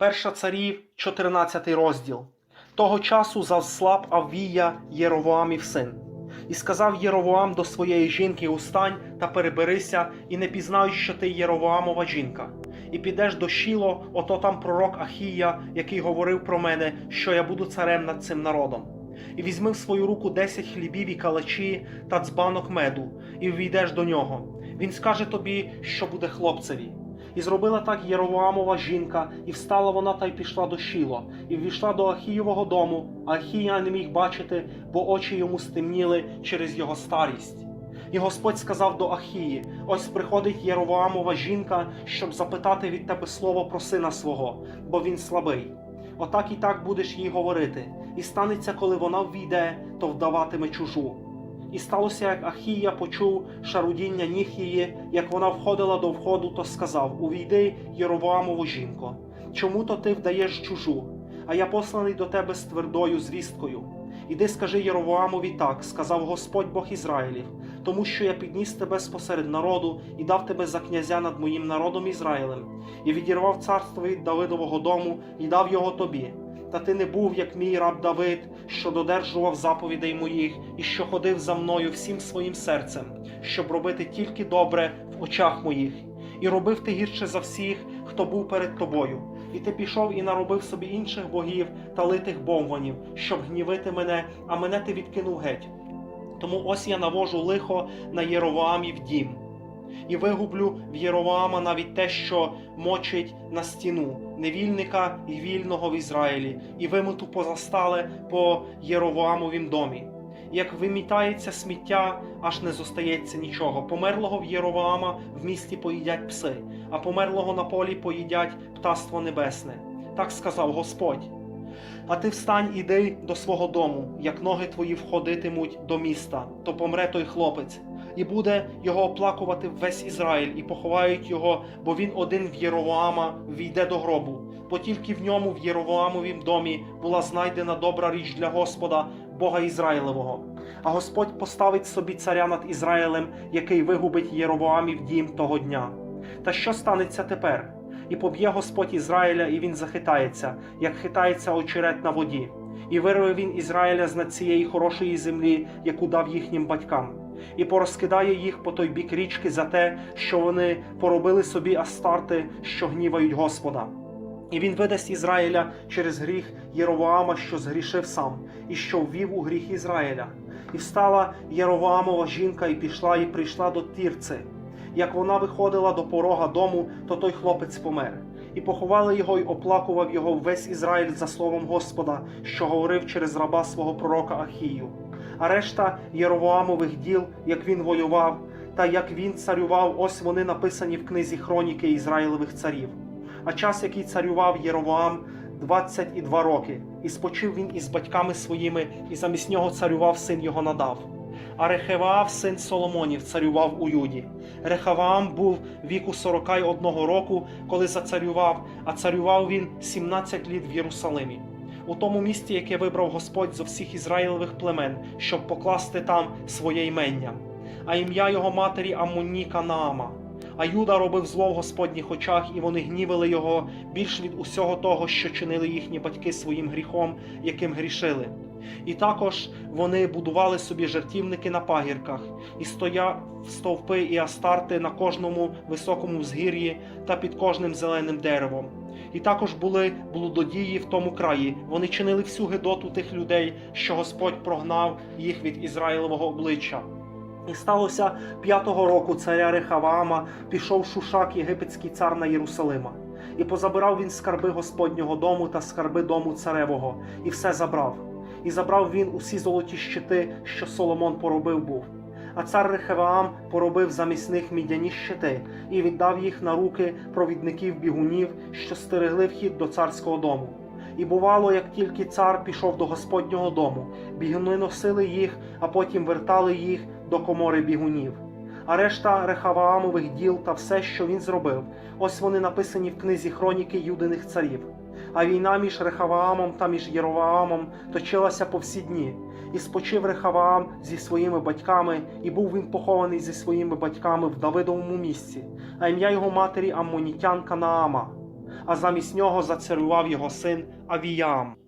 Перша царів, 14 розділ. Того часу завслаб Аввія Єровоамів син. І сказав Єровоам до своєї жінки Устань та переберися, і не пізнають, що ти Єровоамова жінка. І підеш до Шіло, ото там пророк Ахія, який говорив про мене, що я буду царем над цим народом. І візьми в свою руку десять хлібів і калачі та дзбанок меду, і ввійдеш до нього. Він скаже тобі, що буде хлопцеві. І зробила так Єровоамова жінка, і встала вона та й пішла до Шіло, і ввійшла до Ахієвого дому, а Ахія не міг бачити, бо очі йому стемніли через його старість. І Господь сказав до Ахії: Ось приходить Єровоамова жінка, щоб запитати від тебе слово про сина свого, бо він слабий. Отак і так будеш їй говорити, і станеться, коли вона ввійде, то вдаватиме чужу. І сталося, як Ахія почув шарудіння ніг її, як вона входила до входу, то сказав: Увійди, Єровоамову жінко, чому то ти вдаєш чужу? А я посланий до тебе з твердою звісткою. Іди, скажи Єровоамові так, сказав Господь Бог Ізраїлів, тому що я підніс тебе спосеред народу і дав тебе за князя над моїм народом Ізраїлем, і відірвав царство від Давидового дому і дав його тобі. Та ти не був, як мій раб Давид, що додержував заповідей моїх і що ходив за мною всім своїм серцем, щоб робити тільки добре в очах моїх, і робив ти гірше за всіх, хто був перед тобою. І ти пішов і наробив собі інших богів та литих бомванів, щоб гнівити мене, а мене ти відкинув геть. Тому ось я навожу лихо на Єровоамів дім і вигублю в Єровоама навіть те, що мочить на стіну невільника і вільного в Ізраїлі, і вимету позастале по Єровоамовім домі. Як вимітається сміття, аж не зостається нічого. Померлого в Єровоама в місті поїдять пси, а померлого на полі поїдять птаство небесне. Так сказав Господь. А ти встань іди до свого дому, як ноги твої входитимуть до міста, то помре той хлопець, і буде його оплакувати весь Ізраїль, і поховають його, бо він один в Єровоама війде до гробу, бо тільки в ньому в Єровоамовім домі була знайдена добра річ для Господа, Бога Ізраїлевого. А Господь поставить собі царя над Ізраїлем, який вигубить Єровоамів дім того дня. Та що станеться тепер? І поб'є Господь Ізраїля, і він захитається, як хитається очерет на воді, і вирве він Ізраїля з над цієї хорошої землі, яку дав їхнім батькам, і порозкидає їх по той бік річки за те, що вони поробили собі астарти, що гнівають Господа. І він видасть Ізраїля через гріх Єровоама, що згрішив сам, і що ввів у гріх Ізраїля. І встала Єровоамова жінка, і пішла, і прийшла до Тірци. Як вона виходила до порога дому, то той хлопець помер. І поховали його, й оплакував його весь Ізраїль за словом Господа, що говорив через раба свого пророка Ахію. А решта Єровоамових діл, як він воював, та як він царював, ось вони написані в книзі хроніки Ізраїлевих царів. А час, який царював Єровоам, 22 роки, і спочив він із батьками своїми, і замість нього царював син його надав. А Рехеваав, син Соломонів, царював у Юді. Рехаваам був віку 41 року, коли зацарював, а царював він 17 літ в Єрусалимі. У тому місті, яке вибрав Господь зо всіх ізраїлевих племен, щоб покласти там своє ймення, а ім'я його матері Амуніка Наама. А Юда робив зло в Господніх очах, і вони гнівили його більш від усього того, що чинили їхні батьки своїм гріхом, яким грішили. І також вони будували собі жертівники на пагірках, і стояв стовпи і астарти на кожному високому взгір'ї та під кожним зеленим деревом. І також були блудодії в тому краї. Вони чинили всю гидоту тих людей, що Господь прогнав їх від Ізраїлевого обличчя. І сталося п'ятого року царя Рехаваама пішов Шушак, єгипетський цар на Єрусалима, і позабирав він скарби Господнього дому та скарби дому царевого, і все забрав. І забрав він усі золоті щити, що Соломон поробив був. А цар Рехаваам поробив замість них мідяні щити і віддав їх на руки провідників бігунів, що стерегли вхід до царського дому. І бувало, як тільки цар пішов до Господнього дому, бігуни носили їх, а потім вертали їх до комори бігунів. А решта Рехаваамових діл та все, що він зробив, ось вони написані в книзі хроніки Юдиних царів. А війна між Рехаваамом та між Єроваамом точилася по всі дні. І спочив Рехаваам зі своїми батьками, і був він похований зі своїми батьками в Давидовому місці, а ім'я його матері Аммонітянка Наама. А замість нього зацарював його син Авіям.